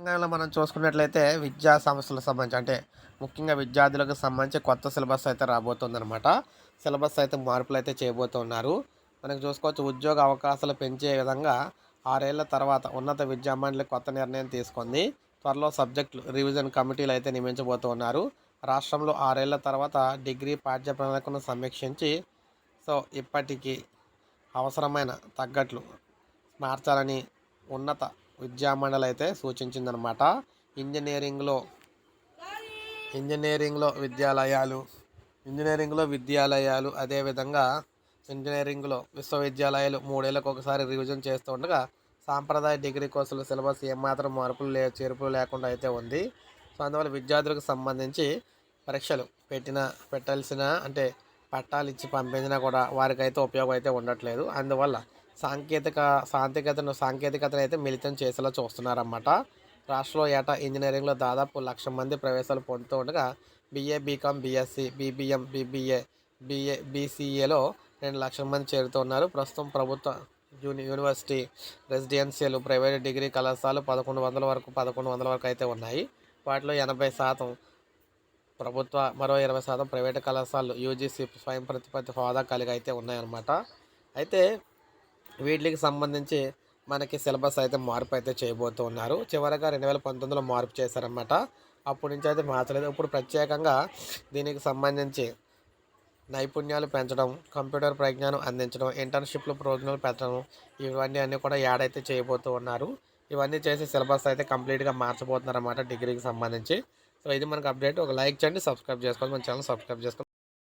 తెలంగాణలో మనం చూసుకున్నట్లయితే విద్యా సంస్థలకు సంబంధించి అంటే ముఖ్యంగా విద్యార్థులకు సంబంధించి కొత్త సిలబస్ అయితే రాబోతుందన్నమాట. సిలబస్ అయితే మార్పులు అయితే చేయబోతున్నారు. మనకు చూసుకోవచ్చు ఉద్యోగ అవకాశాలు పెంచే విధంగా ఆరేళ్ళ తర్వాత ఉన్నత విద్యా మండలి కొత్త నిర్ణయం తీసుకుంది. త్వరలో సబ్జెక్టులు రివిజన్ కమిటీలు అయితే నియమించబోతున్నారు. రాష్ట్రంలో ఆరేళ్ళ తర్వాత డిగ్రీ పాఠ్య ప్రణాళికను సమీక్షించి సో ఇప్పటికీ అవసరమైన తగ్గట్లు మార్చాలని ఉన్నత విద్యామండలి అయితే సూచించిందనమాట. ఇంజనీరింగ్లో ఇంజనీరింగ్లో విద్యాలయాలు ఇంజనీరింగ్లో విద్యాలయాలు అదేవిధంగా ఇంజనీరింగ్లో విశ్వవిద్యాలయాలు మూడేళ్ళకు ఒకసారి రివిజన్ చేస్తూ ఉండగా సాంప్రదాయ డిగ్రీ కోర్సుల సిలబస్ ఏమాత్రం మార్పులు లే చేర్పులు లేకుండా అయితే ఉంది. సో అందువల్ల విద్యార్థులకు సంబంధించి పరీక్షలు పెట్టిన పెట్టాల్సిన అంటే పట్టాలు ఇచ్చి పంపించినా కూడా వారికైతే ఉపయోగం అయితే ఉండట్లేదు. అందువల్ల సాంకేతిక సాంకేతికతను సాంకేతికతను అయితే మిళితం చేసేలా చూస్తున్నారన్నమాట. రాష్ట్రంలో ఏటా ఇంజనీరింగ్లో దాదాపు లక్ష మంది ప్రవేశాలు పొందుతూ ఉండగా BA BCom BSc BBM BBA BA బీసీఏలో రెండు లక్షల మంది చేరుతున్నారు ప్రస్తుతం ప్రభుత్వ uni university residential private degree కళాశాలలు పదకొండు వందల వరకు పదకొండు వందల వరకు అయితే ఉన్నాయి. వాటిలో ఎనభై శాతం ప్రభుత్వ మరో ఇరవై శాతం ప్రైవేటు కళాశాలలు యూజీసీ స్వయం ప్రతిపత్తి హోదా కలిగి అయితే ఉన్నాయన్నమాట. అయితే వీటికి సంబంధించి మనకి సిలబస్ అయితే మార్పు అయితే చేయబోతూ ఉన్నారు. చివరగా రెండు వేల పంతొమ్మిదిలో మార్పు చేశారనమాట అప్పటి నుంచి అయితే మార్చలేదు. ఇప్పుడు ప్రత్యేకంగా దీనికి సంబంధించి నైపుణ్యాలు పెంచడం కంప్యూటర్ ప్రజ్ఞానం అందించడం ఇంటర్న్షిప్లు ప్రోగ్రాంలు పెట్టడం ఇవన్నీ అన్నీ కూడా యాడ్ అయితే చేయబోతూ ఉన్నారు. ఇవన్నీ చేసి సిలబస్ అయితే కంప్లీట్గా మార్చబోతున్నారు అన్నమాట డిగ్రీకి సంబంధించి. సో ఇది మనకు అప్డేట్. ఒక లైక్ చేయండి సబ్స్క్రైబ్ చేసుకోండి. మన ఛానల్ సబ్స్క్రైబ్ చేసుకోండి.